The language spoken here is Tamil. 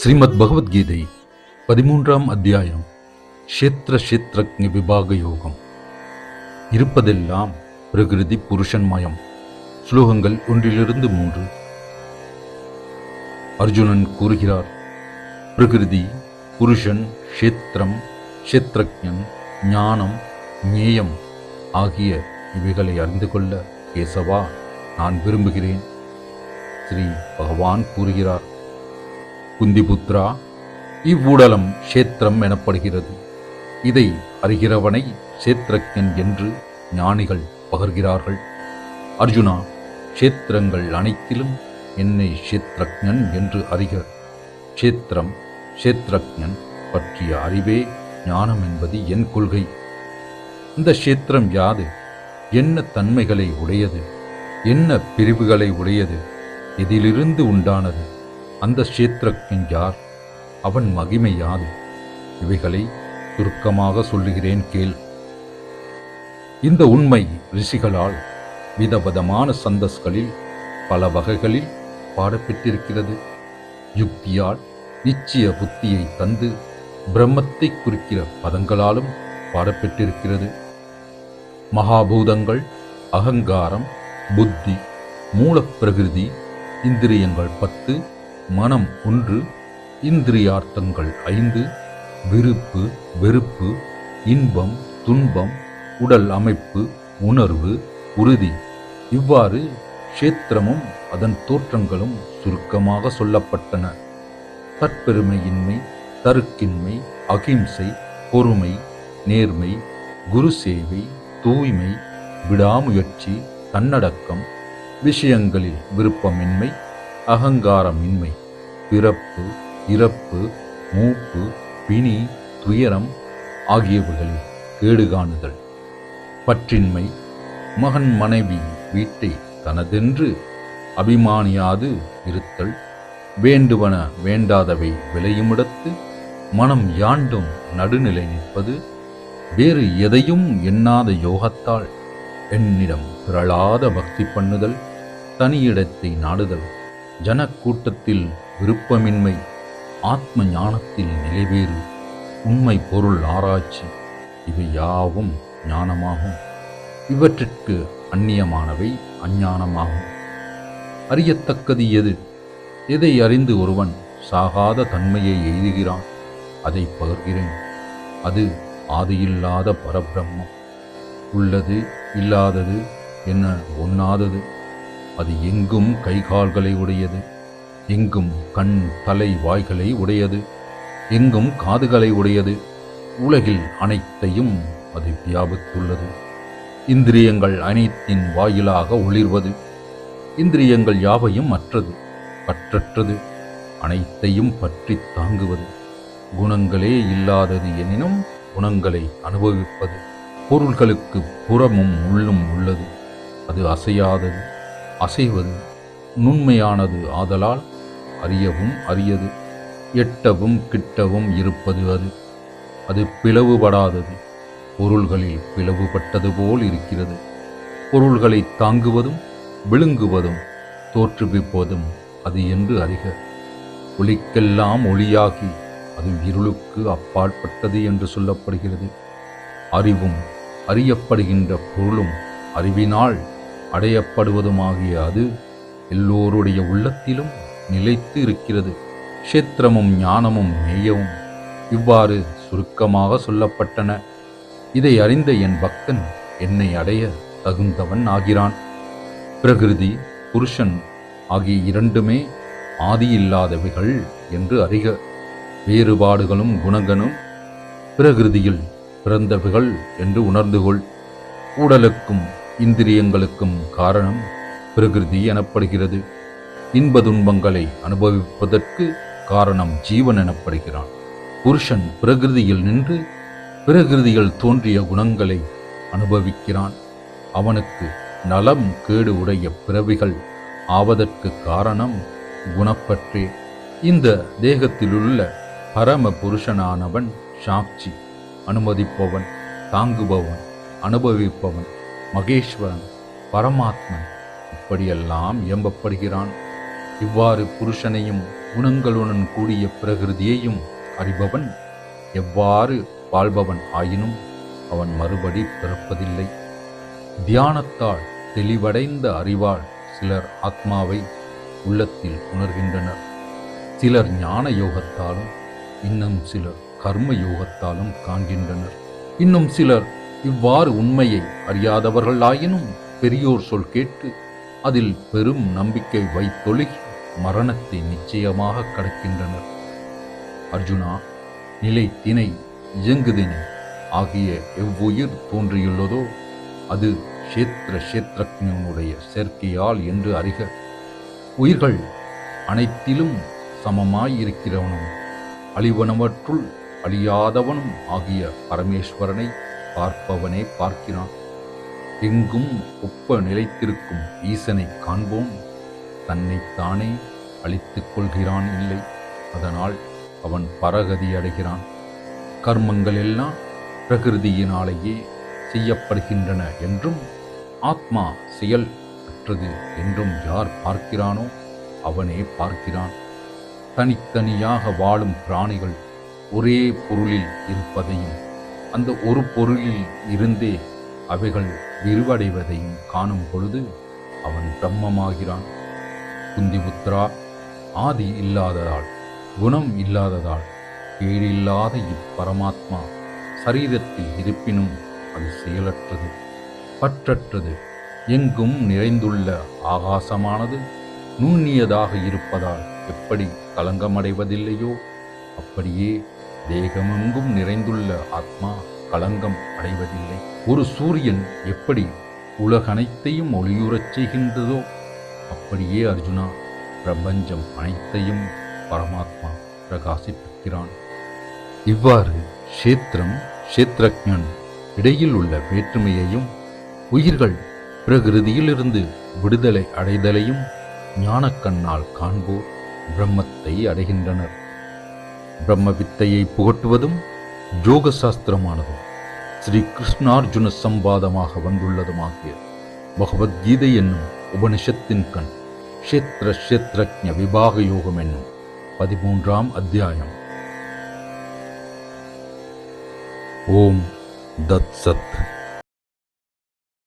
ஸ்ரீமத் பகவத்கீதை பதிமூன்றாம் அத்தியாயம் க்ஷேத்திர க்ஷேத்ரஜ்ஞ விபாக யோகம். இருப்பதெல்லாம் பிரகிருதி புருஷன் மயம் ஸ்லோகங்கள் ஒன்றிலிருந்து மூன்று. அர்ஜுனன் கூறுகிறார் பிரகிருதி புருஷன் க்ஷேத்திரம் க்ஷேத்ரஜன் ஞானம் ஞேயம் ஆகிய இவைகளை அறிந்து கொள்ள கேசவா நான் விரும்புகிறேன். ஸ்ரீ பகவான் கூறுகிறார் குந்திபுத்ரா இவ்வுடலம் க்ஷேத்திரம் எனப்படுகிறது. இதை அறிகிறவனை க்ஷேத்திரஜன் என்று ஞானிகள் பகர்கிறார்கள். அர்ஜுனா க்ஷேத்திரங்கள் அனைத்திலும் என்னை க்ஷேத்ரஜன் என்று அறிக. க்ஷேத்திரம் க்ஷேத்ரஜன் பற்றிய அறிவே ஞானம் என்பது என் கொள்கை. இந்த க்ஷேத்திரம் யாது? என்ன தன்மைகளை உடையது? என்ன பிரிவுகளை உடையது? எதிலிருந்து உண்டானது? அந்த க்ஷேத்திரஜன் யார்? அவன் மகிமை யாது இவைகளை சுருக்கமாக சொல்லுகிறேன் கேள். இந்த உண்மை ரிஷிகளால் விதவிதமான சந்தஸ்களில் பல வகைகளில் பாடப்பெற்றிருக்கிறது. யுக்தியால் நிச்சய புத்தியை தந்து பிரம்மத்தை குறிக்கிற பதங்களாலும் பாடப்பெற்றிருக்கிறது. மகாபூதங்கள் அகங்காரம் புத்தி மூலப்பிரகிருதி இந்திரியங்கள் பத்து மனம் ஒன்று இந்திரியார்த்தங்கள் ஐந்து விருப்பு வெறுப்பு இன்பம் துன்பம் உடல் அமைப்பு உணர்வு உறுதி. இவ்வாறு க்ஷேத்திரமும் அதன் தோற்றங்களும் சுருக்கமாக சொல்லப்பட்டன. தற்பெருமையின்மை தருக்கின்மை அகிம்சை பொறுமை நேர்மை குரு சேவை தூய்மை விடாமுயற்சி தன்னடக்கம் விஷயங்களில் விருப்பமின்மை அகங்காரமின்மை. பிறப்பு இறப்பு மூப்பு பிணி துயரம் ஆகியவைகளில் கேடுகாணுதல். பற்றின்மை மகன் மனைவி வீட்டை தனதென்று அபிமானியாது இருத்தல். வேண்டுவன வேண்டாதவை விளையுமிடத்து மனம் யாண்டும் நடுநிலை நிற்பது. வேறு எதையும் எண்ணாத யோகத்தால் என்னிடம் பிறளாத பக்தி பண்ணுதல். தனியிடத்தை நாடுதல். ஜனக்கூட்டத்தில் விருப்பமின்மை ஆத்ம ஞானத்தில் நிலைவேறு உண்மை பொருள் ஆராய்ச்சி இவை யாவும் ஞானமாகும். இவற்றிற்கு அந்நியமானவை அஞ்ஞானமாகும். அறியத்தக்கது எது? எதை அறிந்து ஒருவன் சாகாத தன்மையை எய்துகிறான்? அதை பகர்கிறேன். அது ஆதியில்லாத பரபிரம்மம். உள்ளது இல்லாதது என்ன ஒண்ணாதது? அது எங்கும் கைகால்களை உடையது எங்கும் கண் தலை வாய்களை உடையது எங்கும் காதுகளை உடையது உலகில் அனைத்தையும் அது வியாபித்துள்ளது. இந்திரியங்கள் அனைத்தின் வாயிலாக ஒளிர்வது இந்திரியங்கள் யாவையும் அற்றது பற்றற்றது அனைத்தையும் பற்றி தாங்குவது குணங்களே இல்லாதது எனினும் குணங்களை அனுபவிப்பது பொருள்களுக்கு புறமும் உள்ளும் உள்ளது அது அசையாதது. அசைவது நுண்மையானது ஆதலால் அறியவும் அரியது எட்டவும் கிட்டவும் இருப்பது அது. அது பிளவுபடாதது பொருள்களில் பிளவுபட்டது போல் இருக்கிறது. பொருள்களை தாங்குவதும் விழுங்குவதும் தோற்றுவிப்பதும் அது என்று அறிக. ஒளிக்கெல்லாம் ஒளியாகி அது இருளுக்கு அப்பாற்பட்டது என்று சொல்லப்படுகிறது. அறிவும் அறியப்படுகின்ற பொருளும் அறிவினால் அடையப்படுவதுமாகிய அது எல்லோருடைய உள்ளத்திலும் நிலைத்து இருக்கிறது. க்ஷேத்திரமும் ஞானமும் மேயவும் இவ்வாறு சுருக்கமாக சொல்லப்பட்டன. இதை அறிந்த என் பக்தன் என்னை அடைய தகுந்தவன் ஆகிறான். பிரகிருதி புருஷன் ஆகிய இரண்டுமே ஆதியில்லாதவைகள் என்று அறிக. வேறுபாடுகளும் குணங்களும் பிரகிருதியில் பிறந்தவைகள் என்று உணர்ந்து கொள் உடலுக்கும் இந்திரியங்களுக்கும் காரணம் பிரகிருதி எனப்படுகிறது. இன்ப துன்பங்களை அனுபவிப்பதற்கு காரணம் ஜீவன் எனப்படுகிறான். புருஷன் பிரகிருதியில் நின்று பிரகிருதியில் தோன்றிய குணங்களை அனுபவிக்கிறான். அவனுக்கு நலம் கேடு உடைய பிறவிகள் ஆவதற்கு காரணம் குணப்பற்றே. இந்த தேகத்திலுள்ள பரம புருஷனானவன் சாட்சி அனுமதிப்பவன் தாங்குபவன் அனுபவிப்பவன் மகேஸ்வரன் பரமாத்மன் இப்படியெல்லாம் இயம்பப்படுகிறான். இவ்வாறு புருஷனையும் குணங்களுடன் கூடிய பிரகிருதியையும் அறிபவன் எவ்வாறு வாழ்பவன் ஆயினும் அவன் மறுபடி பிறப்பதில்லை. தியானத்தால் தெளிவடைந்த அறிவால் சிலர் ஆத்மாவை உள்ளத்தில் உணர்கின்றனர். சிலர் ஞான யோகத்தாலும் இன்னும் சிலர் கர்ம யோகத்தாலும் காண்கின்றனர். இன்னும் சிலர் இவ்வாறு உண்மையை அறியாதவர்களாயினும் பெரியோர் சொல் கேட்டு அதில் பெரும் நம்பிக்கை வைத்தொழுகி மரணத்தை நிச்சயமாக கடக்கின்றனர். அர்ஜுனா நிலை திணை இயங்குதினை ஆகிய எவ்வுயிர் தோன்றியுள்ளதோ அது க்ஷேத்திர க்ஷேத்திரஜனுடைய சேர்க்கையால் என்று அறிக. உயிர்கள் அனைத்திலும் சமமாயிருக்கிறவனும் அழிவனவற்றுள் அழியாதவனும் ஆகிய பரமேஸ்வரனை பார்ப்பவனே பார்க்கிறான். எங்கும் ஒப்ப நிலைத்திருக்கும் ஈசனை காண்போம். தன்னைத்தானே அழித்துக் கொள்கிறான் இல்லை. அதனால் அவன் பரகதி அடைகிறான். கர்மங்கள் எல்லாம் பிரகிருதியினாலேயே செய்யப்படுகின்றன என்றும் ஆத்மா செயல் அற்றது என்றும் யார் பார்க்கிறானோ அவனே பார்க்கிறான். தனித்தனியாக வாழும் பிராணிகள் ஒரே பொருளில் இருப்பதையும் அந்த ஒரு பொருளில் இருந்தே அவைகள் விரிவடைவதையும் காணும் பொழுது அவன் பிரம்மமாகிறான். குந்திபுத்ரா ஆதி இல்லாததால் குணம் இல்லாததால் கேடில்லாத இப்பரமாத்மா சரீரத்தில் இருப்பினும் அது செயலற்றது பற்றற்றது எங்கும் நிறைந்துள்ள ஆகாசமானது நுண்ணியதாக இருப்பதால் எப்படி களங்கமடைவதில்லையோ அப்படியே தேகமெங்கும் நிறைந்துள்ள ஆத்மா களங்கம் அடைவதில்லை. ஒரு சூரியன் எப்படி உலகனைத்தையும் ஒளியுறச் செய்கின்றதோ அப்படியே அர்ஜுனா பிரபஞ்சம் அனைத்தையும் பரமாத்மா பிரகாசிப்பிக்கிறான். இவ்வாறு க்ஷேத்திரம் க்ஷேத்திரஜன் இடையில் உள்ள வேற்றுமையையும் உயிர்கள் பிரகிருதியிலிருந்து விடுதலை அடைதலையும் ஞானக்கண்ணால் காண்போர் பிரம்மத்தை அடைகின்றனர். பிரம்ம வித்தையை புகட்டுவதும் ஜோக சாஸ்திரமானதும் ஸ்ரீ கிருஷ்ணார்ஜுன சம்பாதமாக வந்துள்ளதுமாகிய பகவத்கீதை என்னும் உபனிஷத்தின் கண் க்ஷேத்திர க்ஷேத்திரஜ விபாக யோகம் என்னும் பதிமூன்றாம் அத்தியாயம். ஓம் தத் சத்.